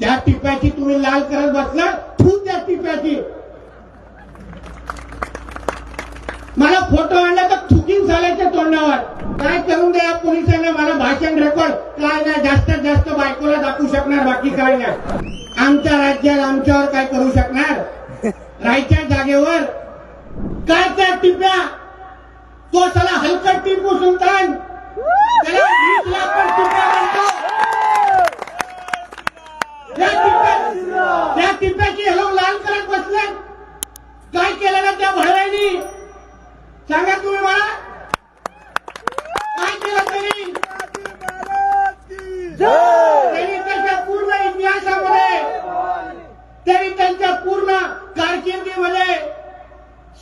त्या टिप्याची तुम्ही लाल करत बसला तू त्या टिप्याची. मला फोटो आणला तर थुकीन झाल्याच्या तोंडावर. काय करून द्या पोलिसांना मला भाषण रेकॉर्ड. काय नाही जास्तीत जास्त बायकोला दाखवू शकणार बाकी काय नाही. आमच्या राज्यात आमच्यावर काय करू शकणार? राहायच्या जागेवर. काय त्या टिप्या? तो चला हलकट टिपू सुलतान. त्याला वीस लाख पण टिप्या म्हणतो त्या टिप्या त्या टिप्याची हलव लाल करत बसले काय केलं ना त्या सांगा तुम्ही मला? काय केलं त्यांनी त्यांनी त्याच्या पूर्ण इतिहासामध्ये त्यांनी त्यांच्या पूर्ण कारकिर्दीमध्ये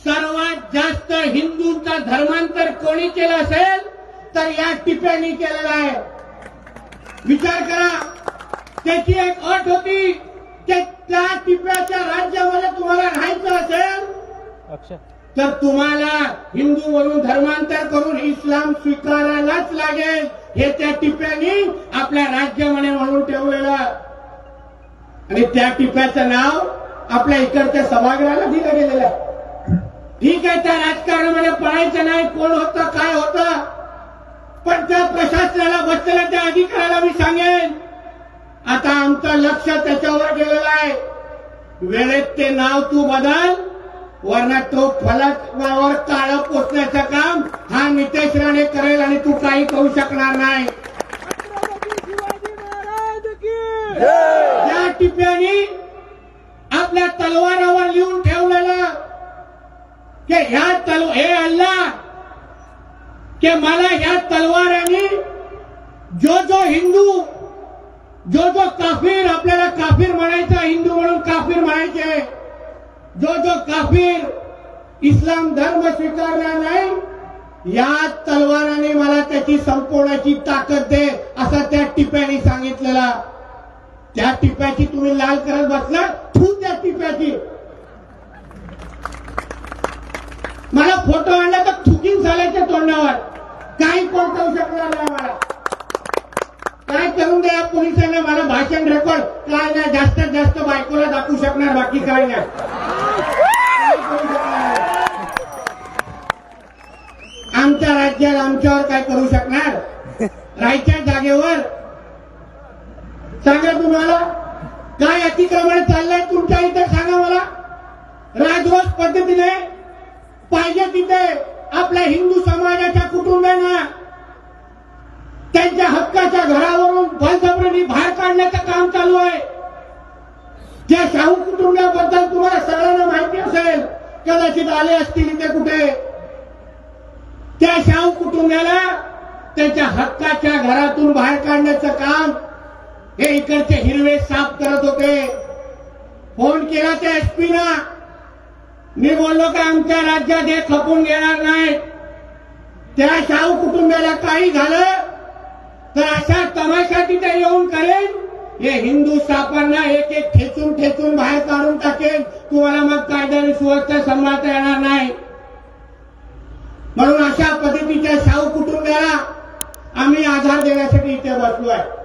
सर्वात जास्त हिंदूंचा धर्मांतर कोणी केलं असेल तर या टिप्यांनी केलेला आहे. विचार करा. त्याची एक अट होती की त्या टिप्याच्या राज्यामध्ये तुम्हाला राहायचं असेल तर तुम्हाला हिंदू म्हणून धर्मांतर करून इस्लाम स्वीकारायलाच लागेल. हे त्या टिप्यानी आपल्या राज्यामध्ये म्हणून ठेवलेलं. आणि त्या टिप्याचं नाव आपल्या इकडच्या सभागृहाला दिलं गेलेलं आहे. ठीक आहे त्या राजकारणामध्ये पडायचं नाही कोण होतं काय होतं. पण त्या प्रशासनाला बसलेल्या त्या अधिकाऱ्याला मी सांगेन. आता आमचं लक्ष त्याच्यावर गेलेलं आहे. वेळेत ते नाव तू बदल. वरना तो फलकावर काळं पोचण्याचं काम हा नितेश राणे करेल आणि तू काही करू शकणार नाही. या टिप्यानी आपल्या तलवारावर लिहून ठेवलेलं की ह्या तल हे अल्लाह की मला ह्या तलवाराने जो जो हिंदू जो जो काफीर आपल्या जो जो काफीर इस्लाम धर्म स्वीकारणार नाही या तलवाराने मला त्याची संपवण्याची ताकद दे असं त्या टिप्याने सांगितलेला. त्या टिप्याची तुम्ही लाल करत बसला तू त्या टिप्याची. मला फोटो आणला तर थुकीन झाल्याच्या तोंडावर. काही कोण करू शकणार नाही मला. काय करून द्या पोलिसांना मला भाषण रेकॉर्ड काय नाही जास्तीत जास्त बायकोला दाखवू शकणार बाकी काय नाही. आमच्या राज्यात आमच्यावर काय करू शकणार? राहायच्या जागेवर? सांगा तुम्हाला काय अतिक्रमण चाललंय तुमच्या इथे? सांगा मला. राजवंश पद्धतीने पाहिजे तिथे आपल्या हिंदू समाज कुटुंबांना त्यांच्या हक्काच्या घरावरून पंतप्रधानी बाहेर काढण्याचं काम चालू आहे. त्या शाहू कुटुंबाबद्दल तुम्हाला सगळ्यांना माहिती असेल कदाचित आले असतील इथे कुठे त्या शाहू कुटुंबाला त्यांच्या हक्काच्या घरातून बाहेर काढण्याचं काम हे इकडचे हिरवे साफ करत होते. फोन केला त्या एसपीना मी बोललो का आमच्या राज्यात हे खपून घेणार नाही त्या शाहू कुटुंबाला काही झालं तर अशा तमाशा तिथे येऊन करेन. हे हिंदू सापांना एक एक ठेचून ठेचून बाहेर काढून टाकेन. तुम्हाला मग कायद्याने सुव्यवस्था सांभाळता येणार नाही. म्हणून अशा पद्धतीच्या शाहू कुटुंबाला आम्ही आधार देण्यासाठी इथे बसलो आहे